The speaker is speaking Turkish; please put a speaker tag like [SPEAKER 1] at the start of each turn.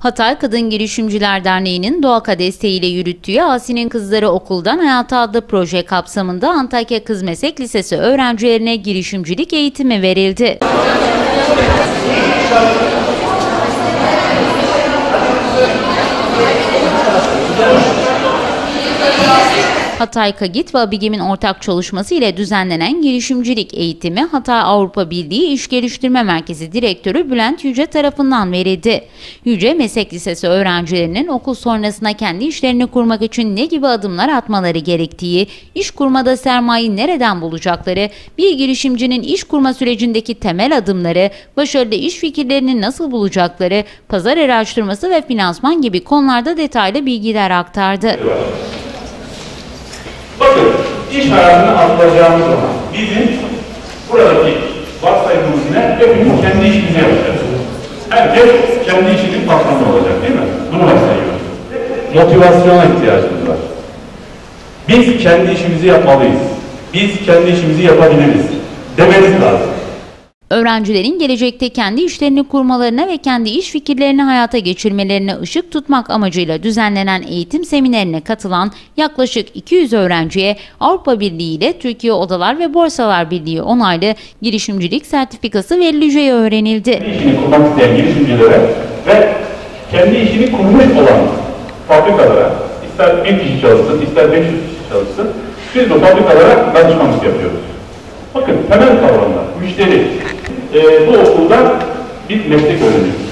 [SPEAKER 1] Hatay Kadın Girişimciler Derneği'nin Doğaka desteğiyle yürüttüğü Asi'nin Kızları Okuldan Hayata adlı proje kapsamında Antakya Kız Meslek Lisesi öğrencilerine girişimcilik eğitimi verildi. Hatay Kagit ve Abigim'in ortak çalışması ile düzenlenen girişimcilik eğitimi Hatay Avrupa Birliği İş Geliştirme Merkezi Direktörü Bülent Yüce tarafından verildi. Yüce Meslek Lisesi öğrencilerinin okul sonrasında kendi işlerini kurmak için ne gibi adımlar atmaları gerektiği, iş kurmada sermayeyi nereden bulacakları, bir girişimcinin iş kurma sürecindeki temel adımları, başarılı iş fikirlerini nasıl bulacakları, pazar araştırması ve finansman gibi konularda detaylı bilgiler aktardı.
[SPEAKER 2] Bakın, iş hayatına atılacağımız zaman bizim buradaki varsayımımız ne? Hepimiz kendi işimizi yapacağız. Herkes kendi işinin patronu olacak değil mi? Bunu varsayıyoruz. Motivasyona ihtiyacımız var. Biz kendi işimizi yapmalıyız. Biz kendi işimizi yapabiliriz. Demeniz lazım.
[SPEAKER 1] Öğrencilerin gelecekte kendi işlerini kurmalarına ve kendi iş fikirlerini hayata geçirmelerine ışık tutmak amacıyla düzenlenen eğitim seminerine katılan yaklaşık 200 öğrenciye Avrupa Birliği ile Türkiye Odalar ve Borsalar Birliği onaylı girişimcilik sertifikası verileceği öğrenildi.
[SPEAKER 2] İşini kurmak isteyen girişimcilere ve kendi işini kurmuş olan fabrikalara, ister bir kişi çalışsın, ister 500 kişi çalışsın, biz bu fabrikalara danışmanlık yapıyoruz. Bakın temel kavramlar, müşteri, e, bu okulda bir meslek öğreniyoruz.